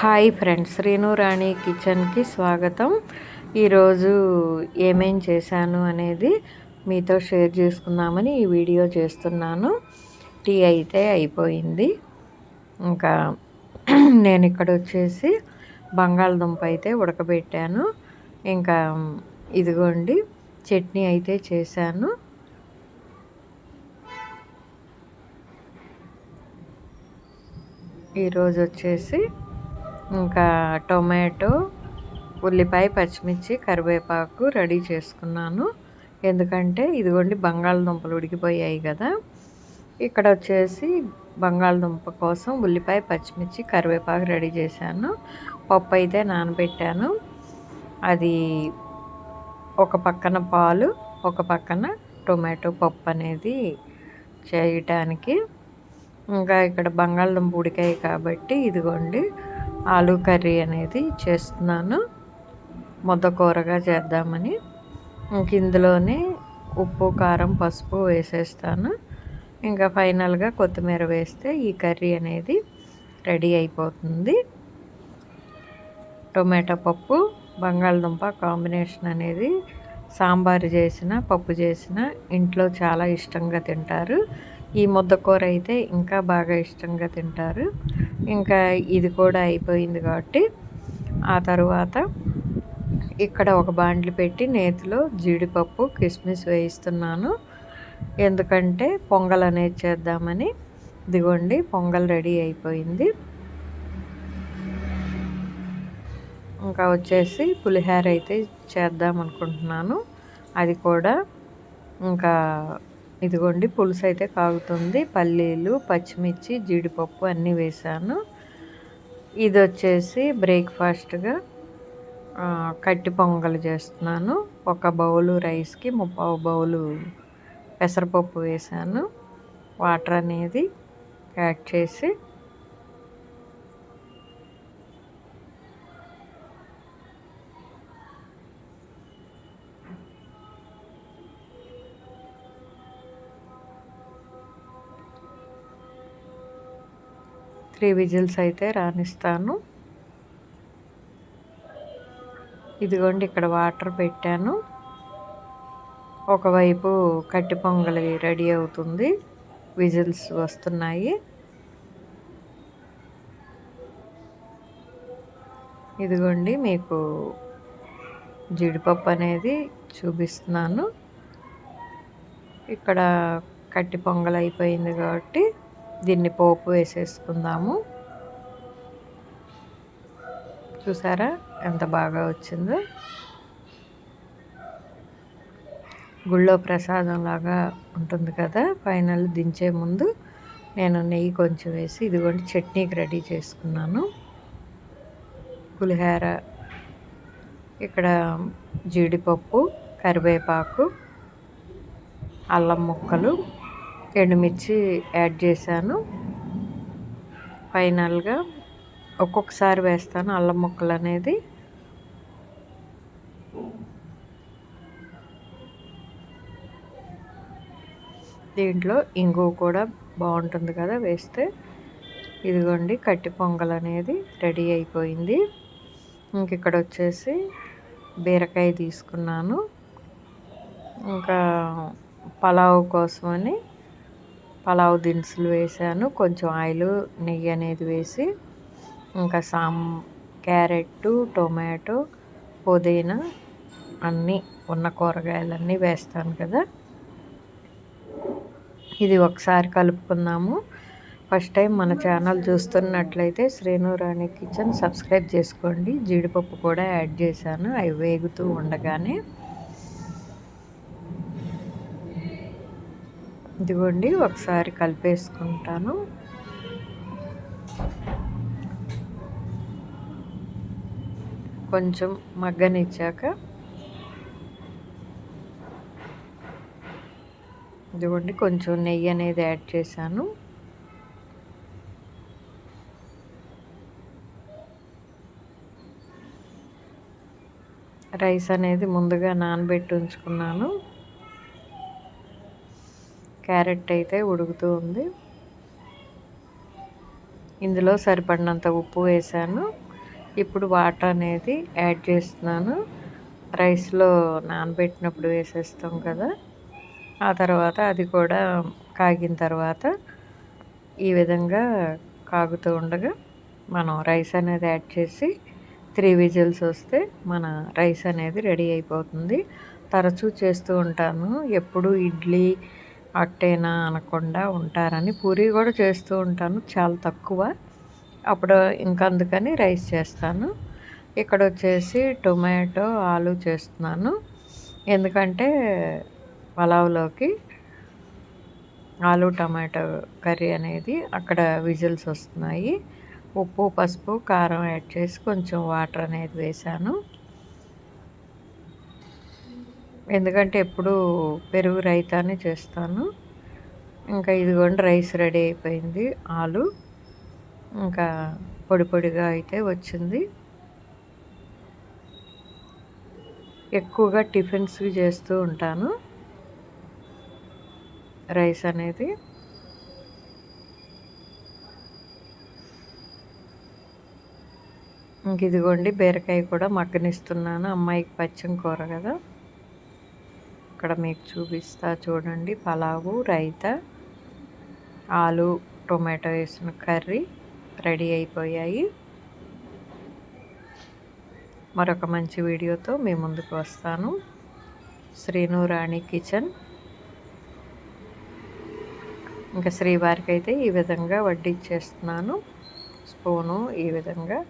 Hi friends రేణురాణి కిచెన్కి స్వాగతం. ఈరోజు ఏమేం చేశాను అనేది మీతో షేర్ చేసుకుందామని ఈ వీడియో చేస్తున్నాను. టీ అయితే అయిపోయింది. ఇంకా నేను ఇక్కడ వచ్చేసి బంగాళదుంప అయితే ఉడకబెట్టాను. ఇంకా ఇదిగోండి చట్నీ అయితే చేశాను. ఈరోజు వచ్చేసి ఇంకా టొమాటో ఉల్లిపాయ పచ్చిమిర్చి కరివేపాకు రెడీ చేసుకున్నాను. ఎందుకంటే ఇదిగోండి బంగాళదుంపలు ఉడికిపోయాయి కదా. ఇక్కడ వచ్చేసి బంగాళదుంప కోసం ఉల్లిపాయ పచ్చిమిర్చి కరివేపాకు రెడీ చేశాను. పప్పు అయితే నానబెట్టాను. అది ఒక పక్కన పాలు ఒక పక్కన టొమాటో పప్పు అనేది చేయటానికి. ఇంకా ఇక్కడ బంగాళదుంప ఉడికాయి కాబట్టి ఇదిగోండి ఆలూ కర్రీ అనేది చేస్తున్నాను. ముద్ద కూరగా చేద్దామని. ఇంక ఇందులోనే ఉప్పు కారం పసుపు వేసేస్తాను. ఇంకా ఫైనల్గా కొత్తిమీర వేస్తే ఈ కర్రీ అనేది రెడీ అయిపోతుంది. టొమాటో పప్పు బంగాళదుంప కాంబినేషన్ అనేది సాంబారు చేసిన పప్పు చేసిన ఇంట్లో చాలా ఇష్టంగా తింటారు. ఈ ముద్దకూర అయితే ఇంకా బాగా ఇష్టంగా తింటారు. ఇంకా ఇది కూడా అయిపోయింది కాబట్టి ఆ తర్వాత ఇక్కడ ఒక బాండ్లు పెట్టి నేతిలో జీడిపప్పు కిస్మిస్ వేయిస్తున్నాను. ఎందుకంటే పొంగల్ అనేది చేద్దామని. ఇదిగోండి పొంగల్ రెడీ అయిపోయింది. ఇంకా వచ్చేసి పులిహోర అయితే చేద్దాం అనుకుంటున్నాను. అది కూడా ఇంకా ఇదిగోండి పులుసు అయితే కాగుతుంది. పల్లీలు పచ్చిమిర్చి జీడిపప్పు అన్నీ వేసాను ఇది వచ్చేసి బ్రేక్ఫాస్ట్గా కట్టి పొంగలు చేస్తున్నాను. ఒక బౌలు రైస్కి ముప్పావు బౌలు పెసరపప్పు వేసాను వాటర్ అనేది యాడ్ చేసి త్రీ విజిల్స్ అయితే రాణిస్తాను ఇదిగోండి ఇక్కడ వాటర్ పెట్టాను. ఒకవైపు కట్టి పొంగలి రెడీ అవుతుంది. విజిల్స్ వస్తున్నాయి. ఇదిగోండి మీకు జీడిపప్పు అనేది చూపిస్తున్నాను. ఇక్కడ కట్టి పొంగల్ అయిపోయింది కాబట్టి దీన్ని పోపు వేసేసుకుందాము. చూసారా? ఎంత బాగా వచ్చిందో. గుళ్ళో ప్రసాదం లాగా ఉంటుంది కదా? ఫైనల్ దించే ముందు నేను నెయ్యి కొంచెం వేసి ఇదిగోండి చట్నీకి రెడీ చేసుకున్నాను. పులిహోర ఇక్కడ జీడిపప్పు కరివేపాకు అల్లం ముక్కలు ఎండుమిర్చి యాడ్ చేశాను. ఫైనల్గా ఒక్కొక్కసారి వేస్తాను అల్లం ముక్కలు అనేది. దీంట్లో ఇంగు కూడా బాగుంటుంది కదా వేస్తే. ఇదిగోండి కట్టి పొంగల్ అనేది రెడీ అయిపోయింది. ఇంక ఇక్కడ వచ్చేసి బీరకాయ తీసుకున్నాను. ఇంకా పలావ్ కోసమని పలావ్ దినుసులు వేసాను. కొంచెం ఆయిల్ నెయ్యి అనేది వేసి ఇంకా సాం క్యారెట్టు టొమాటో పుదీనా అన్నీ ఉన్న కూరగాయలన్నీ వేస్తాను కదా. ఇది ఒకసారి కలుపుకుందాము. ఫస్ట్ టైం మన ఛానల్ చూస్తున్నట్లయితే శ్రీనురాణి కిచెన్ సబ్స్క్రైబ్ చేసుకోండి. జీడిపప్పు కూడా యాడ్ చేశాను. అవి వేగుతూ ఉండగానే ఇదిగోండి ఒకసారి కలిపేసుకుంటాను. కొంచెం మగ్గనిచ్చాక ఇదిగోండి కొంచెం నెయ్యి అనేది యాడ్ చేశాను. రైస్ అనేది ముందుగా నానబెట్టి ఉంచుకున్నాను. క్యారెట్ అయితే ఉడుకుతూ ఉంది. ఇందులో సరిపడినంత ఉప్పు వేసాను. ఇప్పుడు వాటర్ అనేది యాడ్ చేస్తున్నాను. రైస్లో నానబెట్టినప్పుడు వేసేస్తాం కదా. ఆ తర్వాత అది కూడా కాగిన తర్వాత ఈ విధంగా కాగుతూ ఉండగా మనం రైస్ అనేది యాడ్ చేసి త్రీ విజిల్స్ వస్తే మన రైస్ అనేది రెడీ అయిపోతుంది. తరచూ చేస్తూ ఉంటాను. ఎప్పుడు ఇడ్లీ అట్టేనా అనకుండా ఉంటారని పూరి కూడా చేస్తూ ఉంటాను చాలా తక్కువ. అప్పుడు ఇంకా అందుకని రైస్ చేస్తాను. ఇక్కడ వచ్చేసి టొమాటో ఆలు చేస్తున్నాను. ఎందుకంటే పలావ్లోకి ఆలు టమాటో కర్రీ అనేది అక్కడ విజిల్స్ వస్తున్నాయి. ఉప్పు పసుపు కారం యాడ్ చేసి కొంచెం వాటర్ అనేది వేసాను ఎందుకంటే ఎప్పుడు పెరుగు రైతానే చేస్తాను. ఇంకా ఇదిగోండి రైస్ రెడీ అయిపోయింది ఆలు ఇంకా పొడి పొడిగా అయితే వచ్చింది. ఎక్కువగా టిఫిన్స్ చేస్తూ ఉంటాను రైస్ అనేది. ఇంక ఇదిగోండి బీరకాయ కూడా మగ్గనిస్తున్నాను అమ్మాయికి పచ్చని కూర కదా. ఇక్కడ మీకు చూపిస్తా చూడండి. పలావు రైత ఆలు టొమాటో వేసిన కర్రీ రెడీ అయిపోయాయి. మరొక మంచి వీడియోతో మీ ముందుకు వస్తాను. శ్రీను రాణి కిచెన్. ఇంకా శ్రీవారికి అయితే ఈ విధంగా వడ్డిచ్చేస్తున్నాను స్పూను ఈ విధంగా.